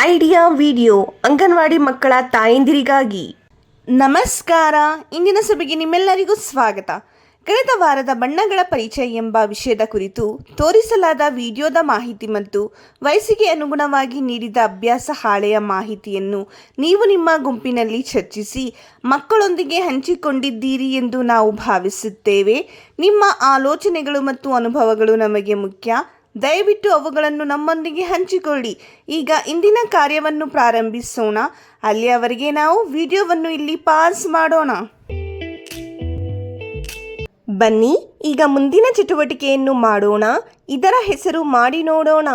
Idea video anganwadi ಮಕ್ಕಳ ತಾಯಂದಿರಿಗಾಗಿ. ನಮಸ್ಕಾರ, ಇಂದಿನ ಸಭೆಗೆ ನಿಮ್ಮೆಲ್ಲರಿಗೂ ಸ್ವಾಗತ. ಕಳೆದ ವಾರದ ಬಣ್ಣಗಳ ಪರಿಚಯ ಎಂಬ ವಿಷಯದ ಕುರಿತು ತೋರಿಸಲಾದ ವಿಡಿಯೋದ ಮಾಹಿತಿ ಮತ್ತು ವಯಸ್ಸಿಗೆ ಅನುಗುಣವಾಗಿ ನೀಡಿದ ಅಭ್ಯಾಸ ಹಾಳೆಯ ಮಾಹಿತಿಯನ್ನು ನೀವು ನಿಮ್ಮ ಗುಂಪಿನಲ್ಲಿ ಚರ್ಚಿಸಿ ಮಕ್ಕಳೊಂದಿಗೆ ಹಂಚಿಕೊಂಡಿದ್ದೀರಿ ಎಂದು ನಾವು ಭಾವಿಸುತ್ತೇವೆ. ನಿಮ್ಮ ಆಲೋಚನೆಗಳು ಮತ್ತು ಅನುಭವಗಳು ನಮಗೆ ಮುಖ್ಯ. ದಯವಿಟ್ಟು ಅವುಗಳನ್ನು ನಮ್ಮೊಂದಿಗೆ ಹಂಚಿಕೊಳ್ಳಿ. ಈಗ ಇಂದಿನ ಕಾರ್ಯವನ್ನು ಪ್ರಾರಂಭಿಸೋಣ. ಅಲ್ಲಿಯವರೆಗೆ ನಾವು ವಿಡಿಯೋವನ್ನು ಇಲ್ಲಿ ಪಾಸ್ ಮಾಡೋಣ. ಬನ್ನಿ, ಈಗ ಮುಂದಿನ ಚಟುವಟಿಕೆಯನ್ನು ಮಾಡೋಣ. ಇದರ ಹೆಸರು ಮಾಡಿ ನೋಡೋಣ.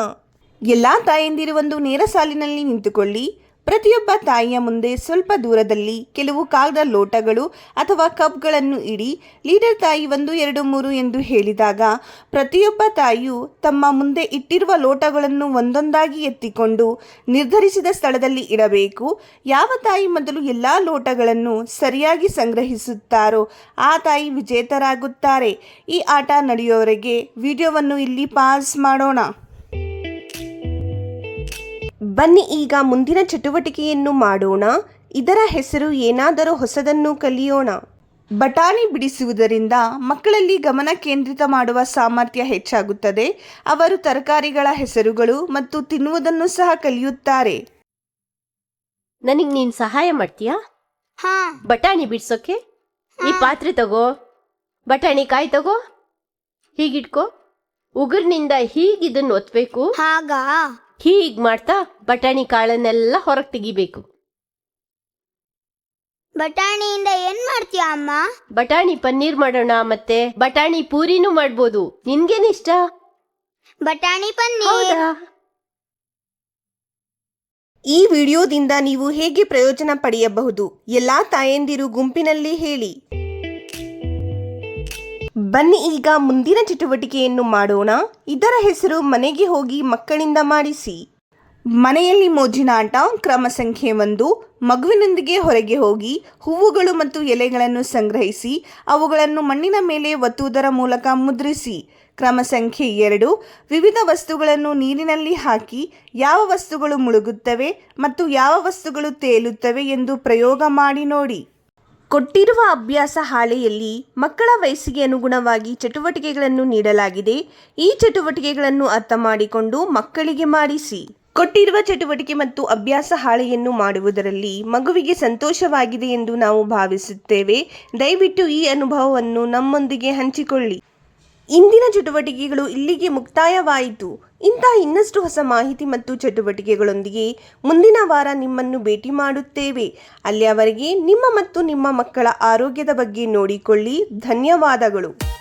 ಎಲ್ಲ ತಾಯಂದಿರು ಒಂದು ನೇರ ಸಾಲಿನಲ್ಲಿ ನಿಂತುಕೊಳ್ಳಿ. ಪ್ರತಿಯೊಬ್ಬ ತಾಯಿಯ ಮುಂದೆ ಸ್ವಲ್ಪ ದೂರದಲ್ಲಿ ಕೆಲವು ಕಾಗದ ಲೋಟಗಳು ಅಥವಾ ಕಪ್ಗಳನ್ನು ಇಡಿ, ಲೀಡರ್ ತಾಯಿ ಒಂದು, ಎರಡು, ಮೂರು ಎಂದು ಹೇಳಿದಾಗ ಪ್ರತಿಯೊಬ್ಬ ತಾಯಿಯು ತಮ್ಮ ಮುಂದೆ ಇಟ್ಟಿರುವ ಲೋಟಗಳನ್ನು ಒಂದೊಂದಾಗಿ ಎತ್ತಿಕೊಂಡು ನಿರ್ಧರಿಸಿದ ಸ್ಥಳದಲ್ಲಿ ಇಡಬೇಕು. ಯಾವ ತಾಯಿ ಮೊದಲು ಎಲ್ಲ ಲೋಟಗಳನ್ನು ಸರಿಯಾಗಿ ಸಂಗ್ರಹಿಸುತ್ತಾರೋ ಆ ತಾಯಿ ವಿಜೇತರಾಗುತ್ತಾರೆ. ಈ ಆಟ ನಡೆಯುವವರೆಗೆ ವಿಡಿಯೋವನ್ನು ಇಲ್ಲಿ ಪಾಸ್ ಮಾಡೋಣ. ಬನ್ನಿ ಈಗ ಮುಂದಿನ ಚಟುವಟಿಕೆಯನ್ನು ಮಾಡೋಣ. ಇದರ ಹೆಸರು ಏನಾದರೂ ಹೊಸದನ್ನು ಕಲಿಯೋಣ. ಬಟಾಣಿ ಬಿಡಿಸುವುದರಿಂದ ಮಕ್ಕಳಲ್ಲಿ ಗಮನ ಕೇಂದ್ರಿತ ಮಾಡುವ ಸಾಮರ್ಥ್ಯ ಹೆಚ್ಚಾಗುತ್ತದೆ. ಅವರು ತರಕಾರಿಗಳ ಹೆಸರುಗಳು ಮತ್ತು ತಿನ್ನುವುದನ್ನು ಸಹ ಕಲಿಯುತ್ತಾರೆ. ನನಗ್ ನೀನ್ ಸಹಾಯ ಮಾಡ್ತೀಯಾ? ಹಾ. ಬಟಾಣಿ ಬಿಡಿಸೋಕೆ? ಈ ಪಾತ್ರೆ ತಗೋ. ಬಟಾಣಿ ಕಾಯಿ ತಗೋ. ಹೀಗಿಟ್ಕೋ. ಉಗುರ್ನಿಂದ ಹೀಗಿದನ್ನು ಒತ್ತಬೇಕು ಒತ್ಬೇಕು. ಹಾಗ? ಹೀಗ್ ಮಾಡ್ತಾ ಬಟಾಣಿ ಕಾಳನ್ನೆಲ್ಲ ಹೊರಗೆ ತೆಗಿಬೇಕು. ಬಟಾಣಿಯಿಂದ ಏನ್ ಮಾಡ್ತೀಯ ಅಮ್ಮ? ಬಟಾಣಿ ಪನ್ನೀರ್ ಮಾಡೋಣ ಮತ್ತೆ ಬಟಾಣಿ ಪೂರಿನೂ ಮಾಡ್ಬೋದು. ನಿನ್ಗೇನಿಷ್ಟ ಬಟಾಣಿ ಪನ್ನೀರ್. ಹೌದಾ? ಈ ವಿಡಿಯೋದಿಂದ ನೀವು ಹೇಗೆ ಪ್ರಯೋಜನ ಪಡೆಯಬಹುದು? ಎಲ್ಲಾ ತಾಯಂದಿರು ಗುಂಪಿನಲ್ಲಿ ಹೇಳಿ. ಬನ್ನಿ ಈಗ ಮುಂದಿನ ಚಟುವಟಿಕೆಯನ್ನು ಮಾಡೋಣ. ಇದರ ಹೆಸರು ಮನೆಗೆ ಹೋಗಿ ಮಕ್ಕಳಿಂದ ಮಾಡಿಸಿ. ಮನೆಯಲ್ಲಿ ಮೋಜಿನಾಟ ಕ್ರಮ ಸಂಖ್ಯೆ ಒಂದು, ಮಗುವಿನೊಂದಿಗೆ ಹೊರಗೆ ಹೋಗಿ ಹೂವುಗಳು ಮತ್ತು ಎಲೆಗಳನ್ನು ಸಂಗ್ರಹಿಸಿ, ಅವುಗಳನ್ನು ಮಣ್ಣಿನ ಮೇಲೆ ಒತ್ತುವುದರ ಮೂಲಕ ಮುದ್ರಿಸಿ. ಕ್ರಮ ಸಂಖ್ಯೆ ಎರಡು, ವಿವಿಧ ವಸ್ತುಗಳನ್ನು ನೀರಿನಲ್ಲಿ ಹಾಕಿ ಯಾವ ವಸ್ತುಗಳು ಮುಳುಗುತ್ತವೆ ಮತ್ತು ಯಾವ ವಸ್ತುಗಳು ತೇಲುತ್ತವೆ ಎಂದು ಪ್ರಯೋಗ ಮಾಡಿ ನೋಡಿ. ಕೊಟ್ಟಿರುವ ಅಭ್ಯಾಸ ಹಾಳೆಯಲ್ಲಿ ಮಕ್ಕಳ ವಯಸ್ಸಿಗೆ ಅನುಗುಣವಾಗಿ ಚಟುವಟಿಕೆಗಳನ್ನು ನೀಡಲಾಗಿದೆ. ಈ ಚಟುವಟಿಕೆಗಳನ್ನು ಅರ್ಥ ಮಾಡಿಕೊಂಡು ಮಕ್ಕಳಿಗೆ ಮಾಡಿಸಿ. ಕೊಟ್ಟಿರುವ ಚಟುವಟಿಕೆ ಮತ್ತು ಅಭ್ಯಾಸ ಹಾಳೆಯನ್ನು ಮಾಡುವುದರಲ್ಲಿ ಮಗುವಿಗೆ ಸಂತೋಷವಾಗಿದೆ ಎಂದು ನಾವು ಭಾವಿಸುತ್ತೇವೆ. ದಯವಿಟ್ಟು ಈ ಅನುಭವವನ್ನು ನಮ್ಮೊಂದಿಗೆ ಹಂಚಿಕೊಳ್ಳಿ. ಇಂದಿನ ಚಟುವಟಿಕೆಗಳು ಇಲ್ಲಿಗೆ ಮುಕ್ತಾಯವಾಯಿತು. ಇಂತಹ ಇನ್ನಷ್ಟು ಹೊಸ ಮಾಹಿತಿ ಮತ್ತು ಚಟುವಟಿಕೆಗಳೊಂದಿಗೆ ಮುಂದಿನ ವಾರ ನಿಮ್ಮನ್ನು ಭೇಟಿ ಮಾಡುತ್ತೇವೆ. ಅಲ್ಲಿಯವರೆಗೆ ನಿಮ್ಮ ಮತ್ತು ನಿಮ್ಮ ಮಕ್ಕಳ ಆರೋಗ್ಯದ ಬಗ್ಗೆ ನೋಡಿಕೊಳ್ಳಿ. ಧನ್ಯವಾದಗಳು.